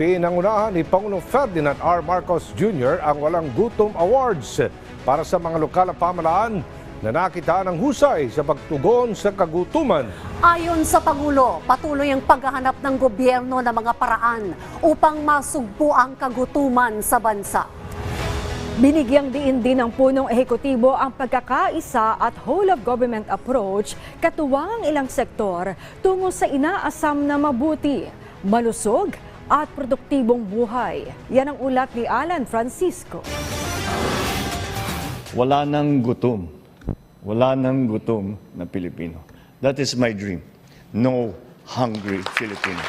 Pinangunahan ni Pangulong Ferdinand R. Marcos Jr. ang Walang Gutom Awards para sa mga lokal na pamalaan na nakita ng husay sa pagtugon sa kagutuman. Ayon sa Pangulo, patuloy ang paghahanap ng gobyerno ng mga paraan upang masugpo ang kagutuman sa bansa. Binigyang diin din ng punong ehekutibo ang pagkakaisa at whole-of-government approach katuwang ang ilang sektor tungo sa inaasam na mabuti, malusog at produktibong buhay. Yan ang ulat ni Alan Francisco. wala nang gutom. Wala nang gutom na Pilipino. That is my dream. No hungry Filipino.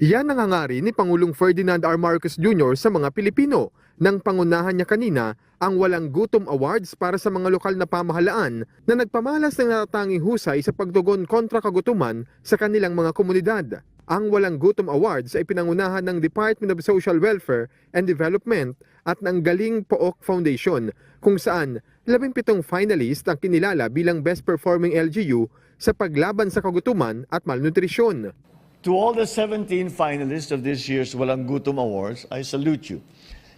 Iyan ang hangari ni Pangulong Ferdinand R. Marcos Jr. sa mga Pilipino nang pangunahan niya kanina ang Walang Gutom Awards para sa mga lokal na pamahalaan na nagpamalas ng natatanging husay sa pagtugon kontra kagutuman sa kanilang mga komunidad. Ang Walang Gutom Awards ay pinangunahan ng Department of Social Welfare and Development at ng Galing Pook Foundation kung saan 17 finalist ang kinilala bilang Best Performing LGU sa paglaban sa kagutuman at malnutrisyon. To all the 17 finalists of this year's Walang Gutom Awards, I salute you.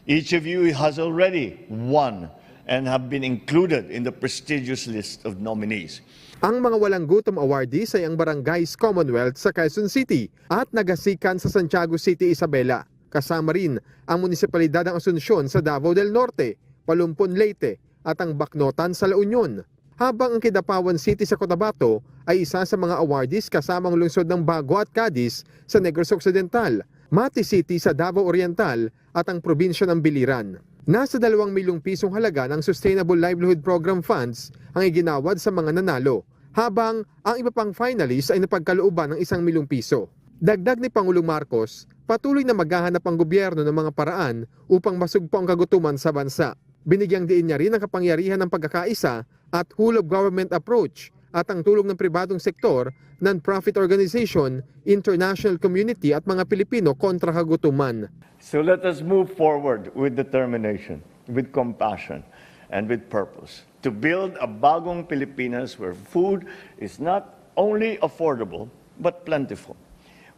Each of you has already won and have been included in the prestigious list of nominees. Ang mga walang gutom awardees ay ang Barangays Commonwealth sa Quezon City at Nagasikan sa Santiago City, Isabela. Kasama rin ang Munisipalidad ng Asunsyon sa Davao del Norte, Palumpon Leyte at ang Baknotan sa La Union. Habang ang Kidapawan City sa Cotabato ay isa sa mga awardees kasamang lungsod ng Bago at Cadiz sa Negros Occidental, Mati City sa Davao Oriental at ang probinsya ng Biliran. Nasa 2 milyong pisong halaga ng Sustainable Livelihood Program funds ang iginawad sa mga nanalo, habang ang iba pang finalists ay napagkalooban ng 1 milyong piso. Dagdag ni Pangulong Marcos, patuloy na maghahanap ang gobyerno ng mga paraan upang masugpo ang kagutuman sa bansa. Binigyang diin niya rin ang kapangyarihan ng pagkakaisa at whole-of-government approach at ang tulong ng pribadong sektor, non-profit organization, international community at mga Pilipino kontra kagutuman. So let us move forward with determination, with compassion, and with purpose to build a bagong Pilipinas where food is not only affordable but plentiful,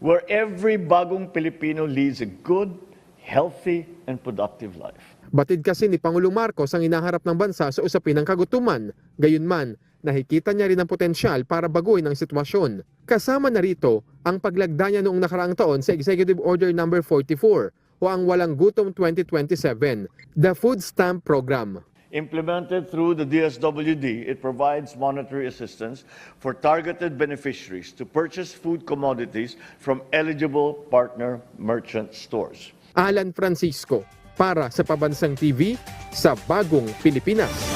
where every bagong Filipino leads a good, healthy, and productive life. Batid kasi ni Pangulong Marcos ang inaharap ng bansa sa usapin ng kagutuman. Gayunman, nakikita niya rin ang potensyal para baguhin ang sitwasyon. Kasama na rito ang paglagda niya noong nakaraang taon sa Executive Order No. 44 o ang Walang Gutom 2027, the Food Stamp Program. Implemented through the DSWD, it provides monetary assistance for targeted beneficiaries to purchase food commodities from eligible partner merchant stores. Alan Francisco, para sa Pabansang TV, sa Bagong Pilipinas.